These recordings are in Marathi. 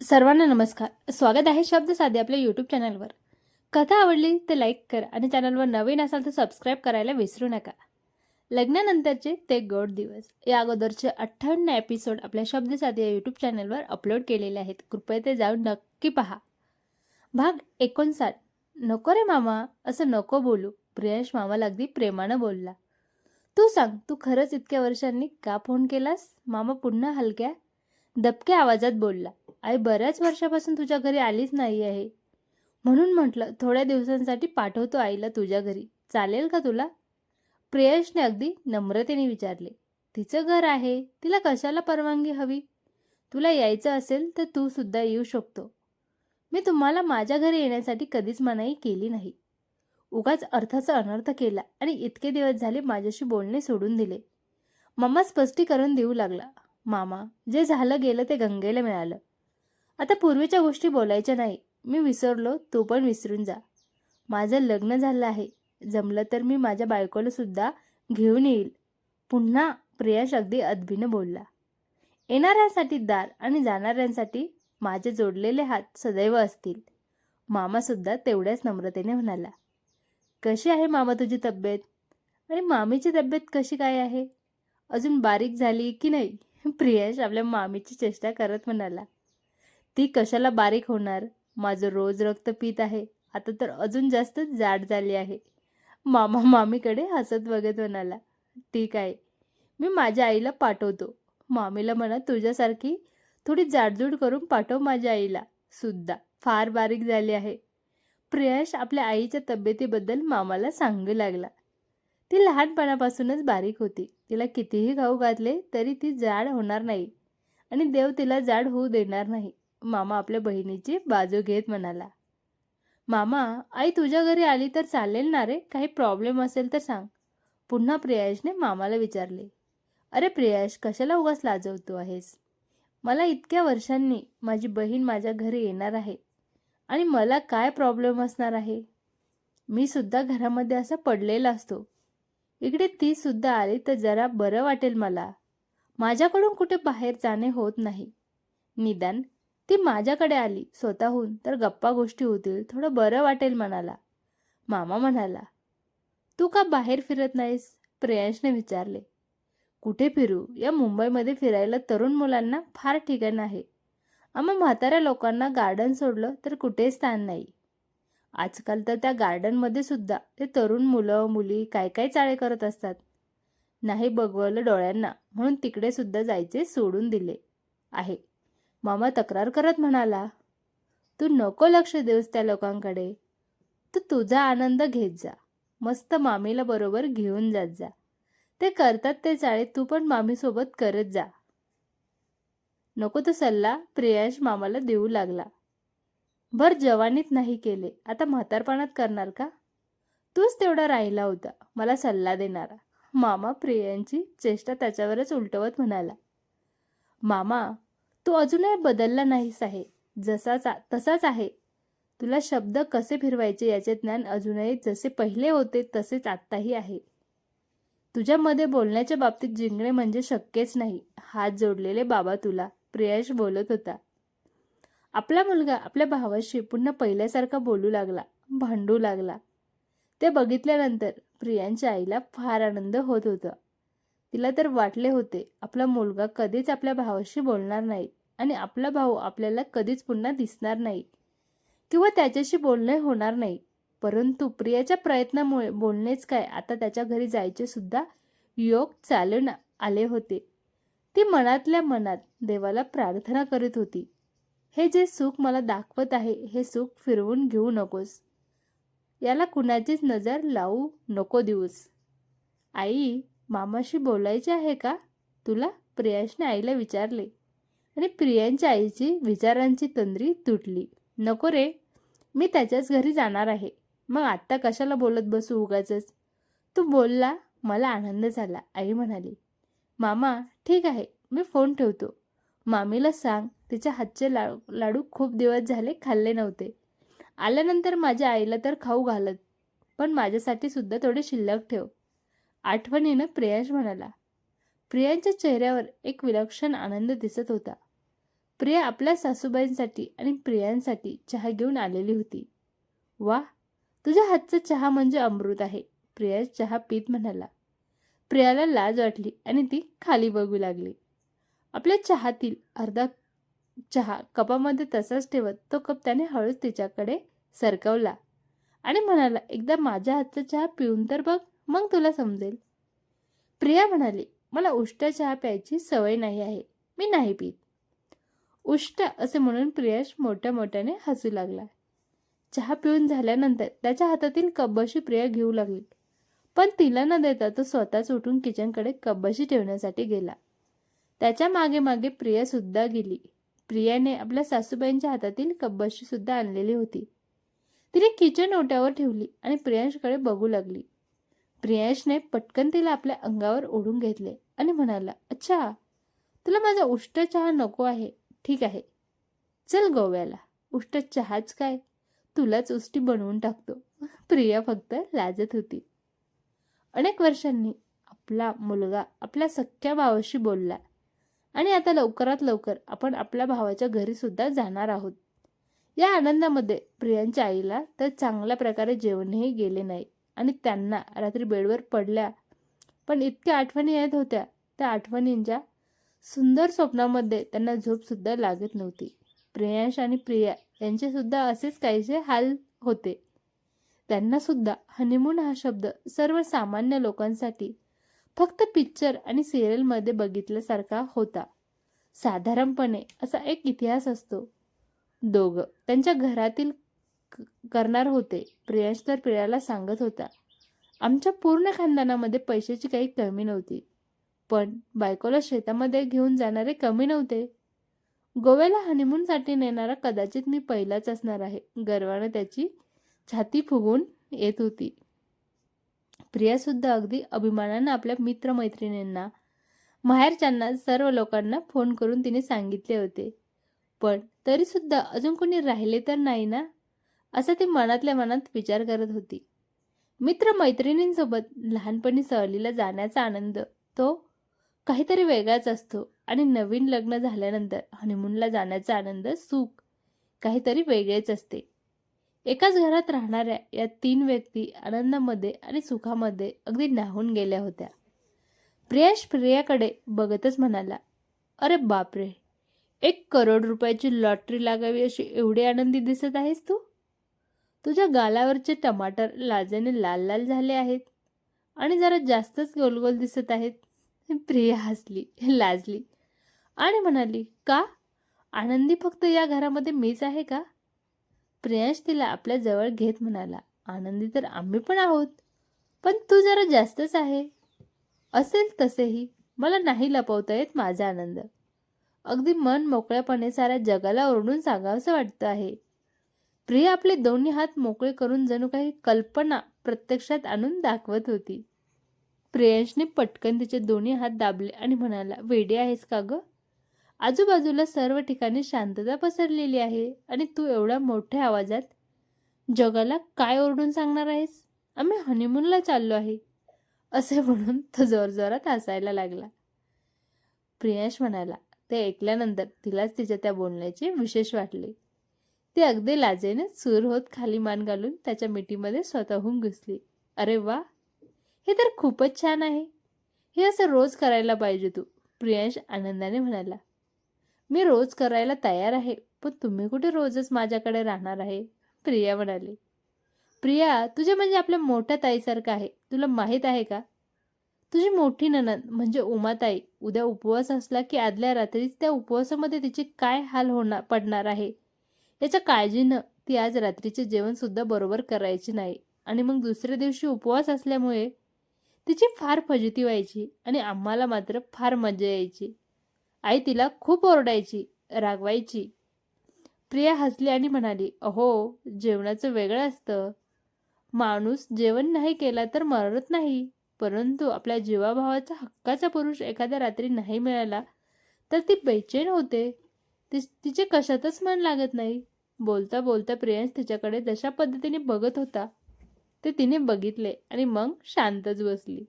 सर्वांना नमस्कार. स्वागत आहे शब्द साधे आपल्या यूट्यूब चॅनलवर कथा आवडली तर लाईक करा आणि चॅनलवर नवीन असाल तर सबस्क्राईब करायला विसरू नका. लग्नानंतरचे ते गोड दिवस. या अगोदरचे अठ्ठावन्न एपिसोड आपल्या शब्द साधे या यूट्यूब चॅनलवर अपलोड केलेले आहेत. कृपया ते जाऊन नक्की पहा. भाग एकोणसाठ. नको रे मामा असं नको बोलू प्रियांश मामाला अगदी प्रेमानं बोलला. तू सांग तू खरंच इतक्या वर्षांनी का फोन केलास? मामा पुन्हा हलक्या दबक्या आवाजात बोलला आई बऱ्याच वर्षापासून तुझ्या घरी आलीच नाही आहे. म्हणून म्हटलं थोड्या दिवसांसाठी पाठवतो आईला तुझ्या घरी. चालेल का तुला? प्रियशने अगदी नम्रतेने विचारले तिचं घर आहे? तिला कशाला परवानगी हवी? तुला यायचं असेल तर तू सुद्धा येऊ शकतो. मी तुम्हाला माझ्या घरी येण्यासाठी कधीच मनाई केली नाही. उगाच अर्थाचा अनर्थ केला आणि इतके दिवस झाले माझ्याशी बोलणे सोडून दिले. मम्मा स्पष्टीकरण देऊ लागला. मामा जे झालं गेलं ते गंगेला मिळालं. आता पूर्वीच्या गोष्टी बोलायच्या नाही. मी विसरलो तू पण विसरून जा. माझं लग्न झालं आहे. जमलं तर मी माझ्या बायकोलासुद्धा घेऊन येईल. पुन्हा प्रियाश अगदी अदबीनं बोलला. येणाऱ्यांसाठी दार आणि जाणाऱ्यांसाठी माझे जोडलेले हात सदैव असतील. मामासुद्धा तेवढ्याच नम्रतेने म्हणाला. कशी आहे मामा तुझी तब्येत? आणि मामीची तब्येत कशी काय आहे? अजून बारीक झाली की नाही? प्रियश आपल्या मामीची चेष्टा करत म्हणाला ती कशाला बारीक होणार? माझं रोज रक्त पित आहे. आता तर अजून जास्त जाड झाली आहे. मामा मामीकडे हसत बघत म्हणाला ठीक आहे. मी माझ्या आईला पाठवतो. मामीला म्हणा तुझ्यासारखी थोडी जाडजूड करून पाठव माझ्या आईला. सुद्धा फार बारीक झाली आहे. प्रियाश आपल्या आईच्या तब्येतीबद्दल मामाला सांगू लागला. ती लहानपणापासूनच बारीक होती. तिला कितीही खाऊ घातले तरी ती जाड होणार नाही आणि देव तिला जाड होऊ देणार नाही. मामा आपल्या बहिणीची बाजू घेत म्हणाला मामा आई तुझ्या घरी आली तर चालेल ना रे? काही प्रॉब्लेम असेल तर सांग. पुन्हा प्रियाशने मामाला विचारले अरे प्रियाश कशाला उगाच लाजवतो आहेस? मला इतक्या वर्षांनी माझी बहीण माझ्या घरी येणार आहे आणि मला काय प्रॉब्लेम असणार आहे? मी सुद्धा घरामध्ये असा पडलेला असतो. इकडे ती सुद्धा आली तर जरा बरं वाटेल मला. माझ्याकडून कुठे बाहेर जाणे होत नाही. निदान ती माझ्याकडे आली स्वतःहून तर गप्पा गोष्टी होतील थोडं बरं वाटेल मनाला. मामा म्हणाला तू का बाहेर फिरत नाहीस? प्रियांशने विचारले. कुठे फिरू? या मुंबईमध्ये फिरायला तरुण मुलांना फार ठिकाण आहे. आम्हा म्हाताऱ्या लोकांना गार्डन सोडलं तर कुठेच स्थान नाही. आजकाल तर त्या गार्डनमध्ये सुद्धा ते तरुण मुलं मुली काय काय चाळे करत असतात. नाही बघवलं डोळ्यांना म्हणून तिकडे सुद्धा जायचे सोडून दिले आहे. मामा तक्रार करत म्हणाला तू नको लक्ष देऊस त्या लोकांकडे. तू तुझा आनंद घेत जा. मस्त मामीला बरोबर घेऊन जात जा. ते करतात ते चाळे तू पण मामीसोबत करत जा. नको तो सल्ला प्रियांश मामाला देऊ लागला. भर जवानीत नाही केले. आता म्हातारपणात करणार का? तूच तेवढा राहिला होता. मला सल्ला देणारा. मामा प्रियांची चेष्टा त्याच्यावरच उलटवत म्हणाला. मामा तू अजूनही बदलला नाहीस आहे. जसाच तसाच आहे. तुला शब्द कसे फिरवायचे याचे ज्ञान अजूनही जसे पहिले होते तसेच आत्ताही आहे. तुझ्यामध्ये बोलण्याच्या बाबतीत जिंकणे म्हणजे शक्यच नाही. हात जोडलेले बाबा तुला प्रियाश बोलत होता. आपला मुलगा आपल्या भावाशी पुन्हा पहिल्यासारखा बोलू लागला भांडू लागला. ते बघितल्यानंतर प्रियांच्या आईला फार आनंद होत होता. तिला तर वाटले होते आपला मुलगा कधीच आपल्या भावाशी बोलणार नाही आणि आपला भाऊ आपल्याला कधीच पुन्हा दिसणार नाही किंवा त्याच्याशी बोलणे होणार नाही. परंतु प्रियाच्या प्रयत्नामुळे बोलणेच काय आता त्याच्या घरी जायचे सुद्धा योग चालून आले होते. ती मनातल्या मनात देवाला प्रार्थना करीत होती. हे जे सुख मला दाखवत आहे हे सुख फिरवून घेऊ नकोस. याला कुणाचीच नजर लावू नको देऊस. आई मामाशी बोलायचे आहे का? तुला प्रियांशने आईला विचारले आणि प्रियांच्या आईची विचारांची तंद्री तुटली. नको रे मी त्याच्याच घरी जाणार आहे. मग आत्ता कशाला बोलत बसू उगाचच? तू बोलला मला आनंद झाला आई म्हणाली. मामा ठीक आहे मी फोन ठेवतो. मामीला सांग तिच्या हातचे लाडू लाडू खूप दिवस झाले खाल्ले नव्हते. आल्यानंतर माझ्या आईला तर खाऊ घालत पण माझ्यासाठी सुद्धा थोडे शिल्लक ठेव. आठवणीनं प्रियांश म्हणाला. प्रियांच्या चेहऱ्यावर एक विलक्षण आनंद दिसत होता. प्रिया आपल्या सासूबाईंसाठी आणि प्रियांसाठी चहा घेऊन आलेली होती. वा तुझ्या हातचा चहा म्हणजे अमृत आहे प्रिया चहा पीत म्हणाला. प्रियाला लाज वाटली आणि ती खाली बघू लागली. आपल्या चहातील अर्धा चहा कपामध्ये तसाच ठेवत तो कप त्याने हळूच तिच्याकडे सरकवला आणि म्हणाला एकदा माझ्या हातचा चहा पिऊन तर बघ मग तुला समजेल. प्रिया म्हणाली मला उष्ट चहा प्यायची सवय नाही आहे मी नाही पित. उष्ट असे म्हणून प्रियाश मोठ्या मोठ्याने हसू लागला. चहा पिऊन झाल्यानंतर त्याच्या हातातील कब्बशी प्रिया घेऊ लागली. पण तिला न देता तो स्वतःच उठून किचनकडे कब्बशी ठेवण्यासाठी गेला. त्याच्यामागे मागे प्रिया सुद्धा गेली. प्रियाने आपल्या सासूबाईंच्या हातातील कब्बशी सुद्धा आणलेली होती. तिने किचन ओट्यावर ठेवली आणि प्रियांशकडे बघू लागली. प्रियांशने पटकन तिला आपल्या अंगावर ओढून घेतले आणि म्हणाला अच्छा तुला माझा उष्ट चहा नको आहे. ठीक आहे. चल गोव्याला. उष्ट चहाच काय? तुलाच उष्टी बनवून टाकतो. प्रिया फक्त लाजत होती. अनेक वर्षांनी आपला मुलगा आपल्या सख्या भावाशी बोलला. आणि आता लवकरात लवकर आपण आपल्या भावाच्या घरी सुद्धा जाणार आहोत. या आनंदामध्ये प्रियांच्या आईला तर चांगल्या प्रकारे जेवणही गेले नाही आणि त्यांना रात्री बेडवर पडल्या. पण इतक्या आठवणी येत होत्या त्या आठवणींच्या सुंदर स्वप्नामध्ये त्यांना झोप सुद्धा लागत नव्हती. प्रियांश आणि प्रिया यांचे सुद्धा असेच काहीसे हाल होते. त्यांना सुद्धा हनीमून हा शब्द सर्वसामान्य लोकांसाठी फक्त पिक्चर आणि सिरियलमध्ये बघितल्यासारखा होता. साधारणपणे असा एक इतिहास असतो. दोघं त्यांच्या घरातील क- करणार होते प्रियांश तर प्रियाला सांगत होता. आमच्या पूर्ण खानदानामध्ये पैशाची काही कमी नव्हती. पण बायकोला शेतामध्ये घेऊन जाणारे कमी नव्हते. गोव्याला हनीमूनसाठी नेणारा कदाचित मी पहिलाच असणार आहे गर्वानं त्याची छाती फुगून येत होती. प्रियासुद्धा अगदी अभिमानानं आपल्या मित्रमैत्रिणींना माहेरच्यांना सर्व लोकांना फोन करून तिने सांगितले होते. पण तरीसुद्धा अजून कोणी राहिले तर नाही ना? असं ती मनातल्या मनात विचार करत होती. मित्रमैत्रिणींसोबत लहानपणी सहलीला जाण्याचा आनंद तो काहीतरी वेगळाच असतो आणि नवीन लग्न झाल्यानंतर हनीमूनला जाण्याचा आनंद सुख काहीतरी वेगळेच असते. एकाच घरात राहणाऱ्या या तीन व्यक्ती आनंदामध्ये आणि सुखामध्ये अगदी न्हावून गेल्या होत्या. प्रियाश प्रियाकडे बघतच म्हणाला अरे बापरे! एक करोड रुपयाची लॉटरी लागावी अशी एवढी आनंदी दिसत आहेस तू? तुझ्या गालावरचे टमाटर लाजेने लाल लाल झाले आहेत आणि जरा जास्तच गोलगोल दिसत आहेत. प्रिया हसली लाजली आणि म्हणाली का? आनंदी फक्त या घरामध्ये मीच आहे का? प्रियांश तिला आपल्या जवळ घेत म्हणाला आनंदी तर आम्ही पण आहोत पण तू जरा जास्तच आहे. असेल तसेही मला नाही लपवता येत माझा आनंद. अगदी मन मोकळ्यापणे साऱ्या जगाला ओरडून सांगावंसं वाटतं आहे. प्रिया आपले दोन्ही हात मोकळे करून जणू काही कल्पना प्रत्यक्षात आणून दाखवत होती. प्रियांशने पटकन तिचे दोन्ही हात दाबले आणि म्हणाला वेडी आहेस का गं? आजूबाजूला सर्व ठिकाणी शांतता पसरलेली आहे. आणि तू एवढ्या मोठ्या आवाजात जगाला काय ओरडून सांगणार आहेस? आम्ही हनीमूनला चाललो आहे. असे म्हणून तो जोरजोरात हसायला लागला. प्रियांश म्हणाला ते ऐकल्यानंतर तिलाच तिच्या त्या बोलण्याचे विशेष वाटले. ती अगदी लाजेने सूर होत खाली मान घालून त्याच्या मिठीमध्ये स्वतःहून घुसली. अरे वा! हे तर खूपच छान आहे. हे असं रोज करायला पाहिजे तू. प्रियांश आनंदाने म्हणाला मी रोज करायला तयार आहे पण तुम्ही कुठे रोजच माझ्याकडे राहणार आहे? प्रिया म्हणाली. प्रिया तुझे म्हणजे आपल्या मोठ्या ताईसारखं आहे. तुला माहीत आहे का? तुझी मोठी ननद म्हणजे उमाताई उद्या उपवास असला की आदल्या रात्रीच त्या उपवासामध्ये तिचे काय हाल होणार पडणार आहे? याच्या काळजीनं ती आज रात्रीचे जेवणसुद्धा बरोबर करायची नाही. आणि मग दुसऱ्या दिवशी उपवास असल्यामुळे तिची फार फजिती व्हायची आणि आम्हाला मात्र फार मजा यायची. आई तिला खूप ओरडायची रागवायची. प्रिया हसली आणि म्हणाली अहो जेवणाचं वेगळं असतं. माणूस जेवण नाही केला तर मरत नाही. परंतु आपल्या जीवाभावाचा हक्काचा पुरुष एखाद्या रात्री नाही मिळाला तर ती बेचैन होते. ति तिचे कशातच मन लागत नाही. बोलता बोलता प्रियांश तिच्याकडे जशा पद्धतीने बघत होता. ते तिने बघितले आणि मग शांतच बसली.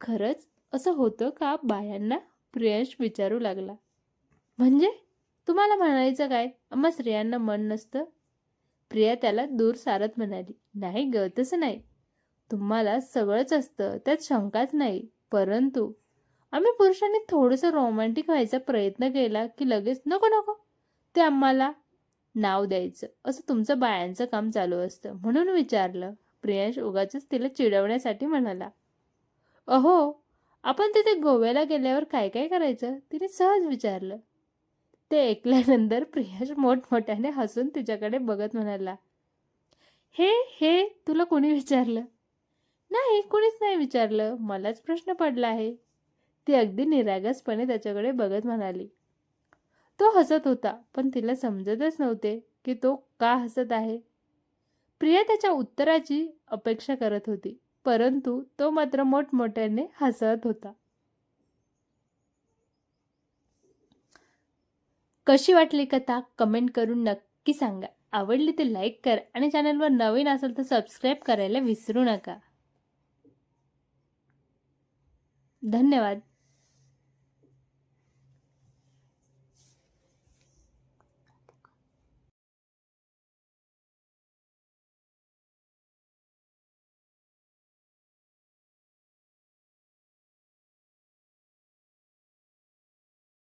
खरंच असं होतं का बायांना? प्रियांश विचारू लागला. म्हणजे? तुम्हाला म्हणायचं काय? आम्हा स्त्रियांना मन नसतं? प्रिया त्याला दूर सारत म्हणाली. नाही ग तसं नाही. तुम्हाला सगळंच असतं त्यात शंकाच नाही. परंतु आम्ही पुरुषांनी थोडंसं रोमॅन्टिक व्हायचा प्रयत्न केला की लगेच नको नको ते आम्हाला नाव द्यायचं. असं तुमचं बायांचं काम चालू असतं म्हणून विचारलं. प्रियांश उगाच तिला चिडवण्यासाठी म्हणाला. अहो आपण तिथे गोव्याला गेल्यावर काय काय करायचं? तिने सहज विचारलं. ते ऐकल्यानंतर प्रियाश मोठमोठ्याने हसून तिच्याकडे बघत म्हणाला हे हे तुला कोणी विचारलं? नाही कोणीच नाही विचारलं. मलाच प्रश्न पडला आहे. ती अगदी निरागसपणे त्याच्याकडे बघत म्हणाली. तो हसत होता पण तिला समजतच नव्हते की तो का हसत आहे. प्रिया त्याच्या उत्तराची अपेक्षा करत होती. परंतु तो मात्र मोठमोठ्याने हसत होता. कशी वाटली कथा? कमेंट करून नक्की सांगा. आवडली तर लाईक कर आणि चॅनलवर नवीन असेल तर सबस्क्राईब करायला विसरू नका. धन्यवाद.